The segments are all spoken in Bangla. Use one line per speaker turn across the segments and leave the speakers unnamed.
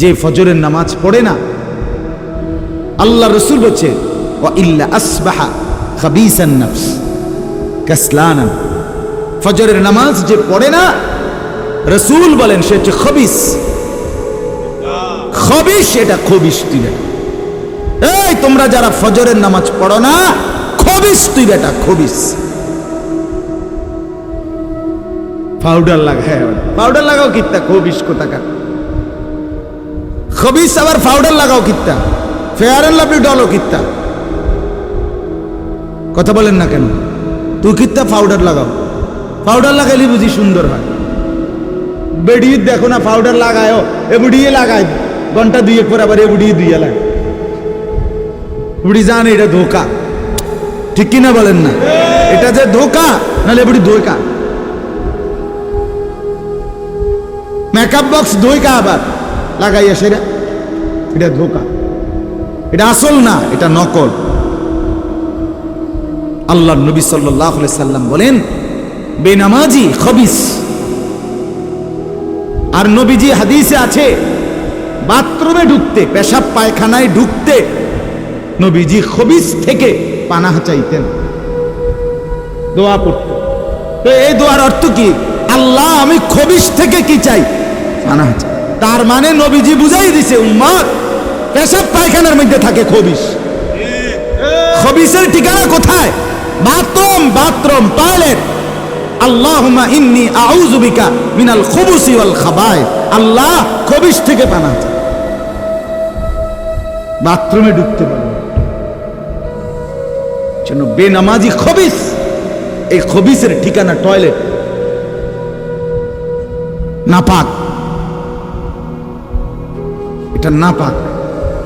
যে ফজরের নামাজ পড়ে না আল্লাহ রসুল বলছে ও ইল্লা আসবাহা খাবিসান ফজরের নামাজ যে পড়ে না, রসুল বলেন সে হচ্ছে খবিস। খবিস এটা খবিস তুই বেটা এই, তোমরা যারা ফজরের নামাজ পড়ো না, খবিস তুই বেটা খবিস। পাউডার লাগা হ্যাঁ পাউডার লাগাও কিত্তা, খবিস কোথাকার? খবিস আবার পাউডার লাগাও কিত্তা। ফেয়ার অ্যান্ড লাভলি ডলও কিত্তা। কথা বলেন না কেন? তুই কিত্তা পাউডার লাগাও। পাউডার লাগাইলে বুঝি সুন্দর হয়। বেডিয়ে দেখো না পাউডার লাগায়ও এ বুড়িয়ে লাগায়। ঘণ্টা দুই পর আবার এ বুড়িয়ে দুইয়ে লাগে বুড়ি জানে এটা ধোকা। ঠিক কিনা বলেন না? এটা যে ধোকা, নাহলে বুড়ি ধোকা। মেকআপ বক্স ধোকা আবার। লাগাইয়া সেটা এটা ধোকা। এটা আসল না, এটা নকল। আল্লাহ নবী সাল্লাহ সাল্লাম বলেন, বেনামাজি, খবিস। আর নবীজি হাদিসে আছে, বাথরুমে ঢুকতে, পেশাব পায়খানায় ঢুকতে নবীজি খবিস থেকে পানাহ চাইতেন দোয়া পড়তেন। তো এই দোয়ার অর্থ কি? আল্লাহ, আমি খবিস থেকে কি চাই? পানাহ চাই তার মানে নবীজি বুঝাই দিছে, উম্মত পেশাব পায়খানার মধ্যে থাকে খবিস। খবিসের ঠিকানা কোথায়? Bathroom bathroom, toilet. আল্লাহুম্মা ইন্নি আউযু বিকা মিনাল খুবুসি ওয়াল খাবায়। আল্লাহ খবিস থেকে পানা বাথরুমে ঢুকতে পারবে জন্য বেনামাজি খবিস। এই খবিসের ঠিকানা টয়লেট। নাপাক। এটা নাপাক।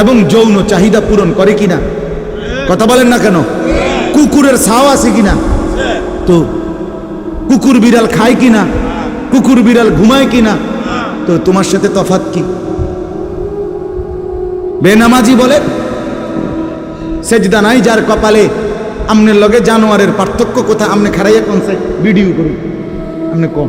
এবং যৌন চাহিদা পূরণ করে কিনা? কথা বলেন না কেন? কুকুরের ছাও আছে কিনা? তো কুকুর বিড়াল খায় কিনা? কুকুর বিড়াল ঘুমায় কিনা? তো তোমার সাথে তফাৎ কি? বেনামাজি বলে সেজদা নাই যার কপালে, আমনের লগে জানোয়ারের পার্থক্য কোথায়? আমনে খারাইয়া কোনছে ভিডিও করুন। আমনে কম।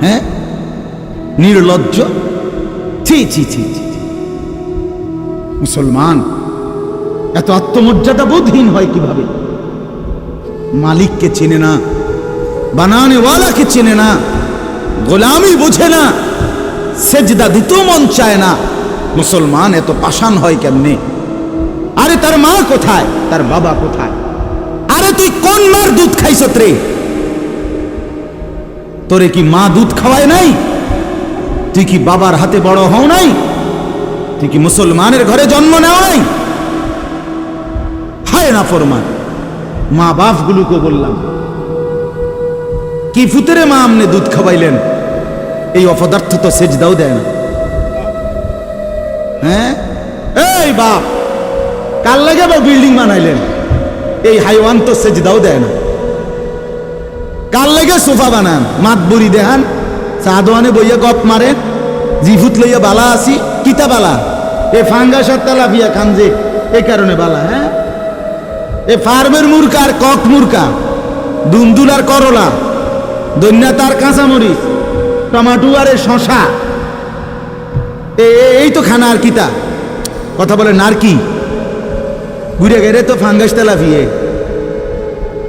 হ্যাঁ? নির্লজ্জ? ছি ছি ছি। মুসলমান, এত আত্মমর্যাদা বোধহীন হয় কীভাবে? মালিককে চেনে না, বানানেওয়ালাকে চেনে না, গোলামি বোঝে না, সেজদা দিতেও মন চায় না। মুসলমান এত পাষাণ হয় কেমনে? আরে তার মা কোথায়? তার বাবা কোথায়? আরে তুই কোন মার দুধ খাইছত রে তোরে কি মা দুধ খাওয়ায় নাই? তুই কি বাবার হাতে বড় হও নাই? তুই কি মুসলমানের ঘরে জন্ম নেওয়া নাই? হায় না ফরমান, মা বাপ গুলোকে বললাম, কি ফুতেরে মা আমনে দুধ খাওয়াইলেন? এই অপদার্থ তো সেজ দাও দেয় না। হ্যাঁ? এই বাপ কাল লাগে বা বিল্ডিং বানাইলেন? এই হাইওয়ান তো সেজ দাও দেয় না। লেগে সোফা বানান, মাত বুড়ি দেহান চাদোয়ানে বইয়া গপ মারে জিফুত লইয়া বালা আসি কিতা বালা? এ ফাঙ্গাস আর তেলাপিয়া খান যে এই কারণে বালা হ্যাঁ? এ ফার্মের মুরকা আর কক মুরকা দুন্দুল আর করলা, দৈন্যা তার কাঁচামরিচ, টমাটো আর এ শশা। এ- এ- এই তো খানা আর কিতা? কথা বলে নার কি ঘুরে গেলে তো ফাঙ্গাস তেলাপিয়ে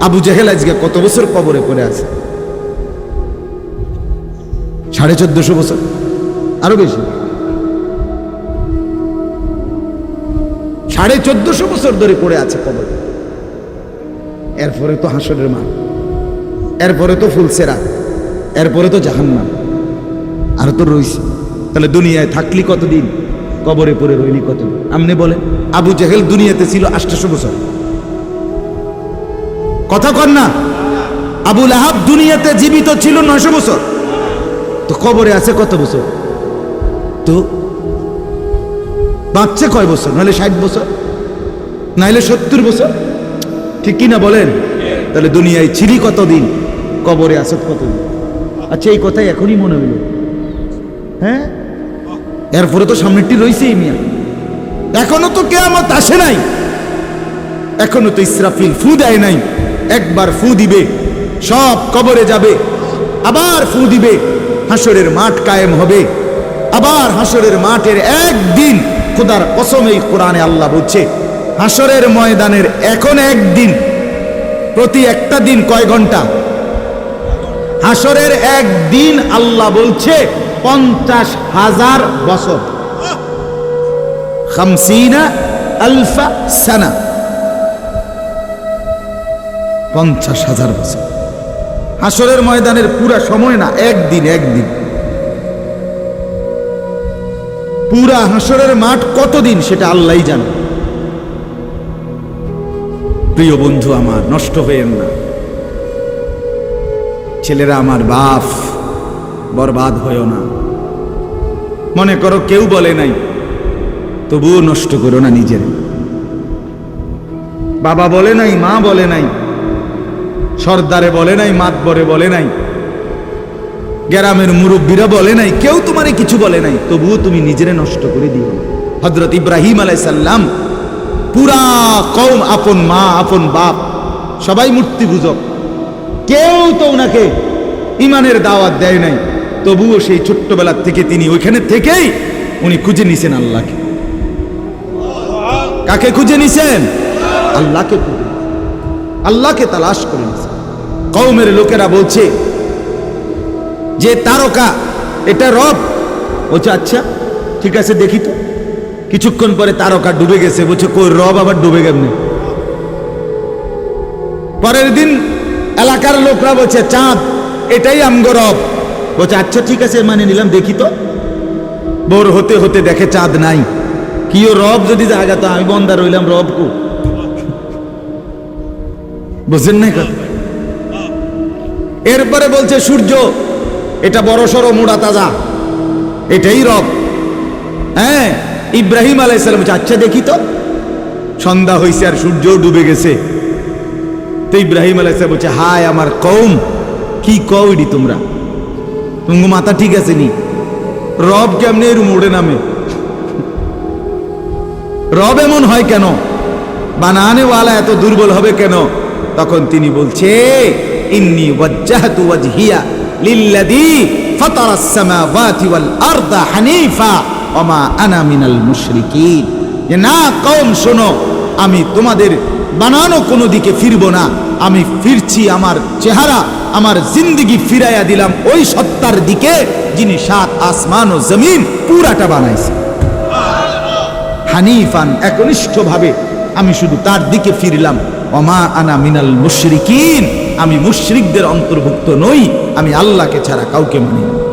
আবু জাহেল আজকে কত বছর কবরে পড়ে আছে? সাড়ে চোদ্দশো বছর? আরও বেশি। সাড়ে চোদ্দশো বছর ধরে পড়ে আছে কবরে। এরপরে তো হাসরের মা এরপরে তো ফুলসেরা এরপরে তো জাহান্না আর তো রইছে। তাহলে দুনিয়ায় থাকলি কতদিন? কবরে পড়ে রইলি কতদিন? আপনি বলেন, আবু জাহেল দুনিয়াতে ছিল আষ্টশো বছর। কথা কর না। আবুল আহাব দুনিয়াতে জীবিত ছিল নয়শো বছর। তো কবরে আছে কত বছর? তো বাঁচছে কয় বছর? নাহলে ষাট বছর? নাহলে সত্তর বছর? ঠিক কিনা বলেন? তাহলে দুনিয়ায় ছিলি কতদিন? কবরে আসত কতদিন? আচ্ছা এই কথাই এখনই মনে হইল। হ্যাঁ? এরপরে তো সামনেরটি রয়েছেই মিয়া। এখনও তো কেয়ামত আসে নাই। এখনও তো ইসরাফিল ফু দেয় নাই। একবার ফু দিবে, সব কবরে যাবে, আবার ফু দিবে, হাসরের মাঠ কায়েম হবে। আবার হাসরের মাঠের একদিন খোদার কসম কোরআনে আল্লাহ বলছে, হাসরের ময়দানের এখন একদিন, প্রতি একটা দিন কয় ঘণ্টা? হাসরের একদিন আল্লাহ বলছে, পঞ্চাশ হাজার বছর। খামসিনা আলফা সানা। পঞ্চাশ হাজার বছর। হাসরের ময়দানের পুরা সময় না, একদিন একদিন। পুরা হাসরের মাঠ কতদিন সেটা আল্লাহই জানে। প্রিয় বন্ধু আমার, নষ্ট হয়েন না। ছেলেরা আমার বাপ, বরবাদ হয়েও না। মনে করো কেউ বলে নাই, তবুও নষ্ট করো না নিজের। বাবা বলে নাই, মা বলে নাই সর্দারে বলে নাই, মাতবরে বলে নাই, গ্রামের মুরব্বীরা বলে নাই, কেউ তোমারে কিছু বলে নাই, তবুও তুমি নিজেরে নষ্ট করে দিও হজরত ইব্রাহিম আলাইসাল্লাম পুরা কম আপন মা, আপন বাপ, সবাই মূর্তি পূজক। কেউ তো ওনাকে ইমানের দাওয়াত দেয় নাই, তবুও সেই ছোট্টবেলার থেকে তিনি ওইখানে থেকেই উনি খুঁজে নিছেন আল্লাহকে। কাকে খুঁজে নিছেন? আল্লাহকে খুঁজে। আল্লাহকে তালাশ করে নিছেন কৌমের লোকেরা বলছে, যে তারকা, এটা রব। বলছে আচ্ছা ঠিক আছে, দেখি তো। কিছুক্ষণ পরে তারকা ডুবে গেছে। বলছে, কই, রব আবার ডুবে কেমনে? পরের দিন এলাকার লোকরা বলছে, চাঁদ, এটাই আমগো রব। বলছে আচ্ছা ঠিক আছে মানে নিলাম, দেখি তো। বোর হতে হতে দেখে চাঁদ নাই। কি ও রব যদি জায়গা তো আমি বন্দা রইলাম, রব কু? বুঝেন না এরপরে বলছে, সূর্য, এটা বড় সড়ো মোড়া তাজা। এটাই রব। হ্যাঁ ইব্রাহিম আলাইসালাম আচ্ছা দেখি তো। সন্ধ্যা হয়েছে আর সূর্যও ডুবে গেছে। তো ইব্রাহিম আলাইসালাম বলছে, হায় আমার কৌম কি কৌডি তোমরা? তোমার মাথা ঠিক আছে নি? রব কেমনে এর মোড়ে নামে? রব এমন হয় কেন? বানানেওয়ালা এত দুর্বল হবে কেন? তখন তিনি বলছে, ইন্নি ওয়াজহিয়া ফাতারাস সামাওয়াতি ওয়াল আরদা হানিফা আনা মিনাল মুশরিকিন। যে, না, কওম, শোনো, আমি তোমাদের বানানো কোনো দিকে ফিরব না। আমি ফিরছি আমার চেহারা, আমার জিন্দিগি ফিরাইয়া দিলাম ওই সত্তার দিকে যিনি সাত আসমান ও জমিন পুরাটা বানাইছে। হানিফান একনিষ্ঠভাবে আমি শুধু তার দিকে ফিরলাম। অমা আনা মিনাল মুশরিকিন। আমি মুশরিকদের অন্তর্ভুক্ত নই আমি আল্লাহকে ছাড়া কাউকে মানি না।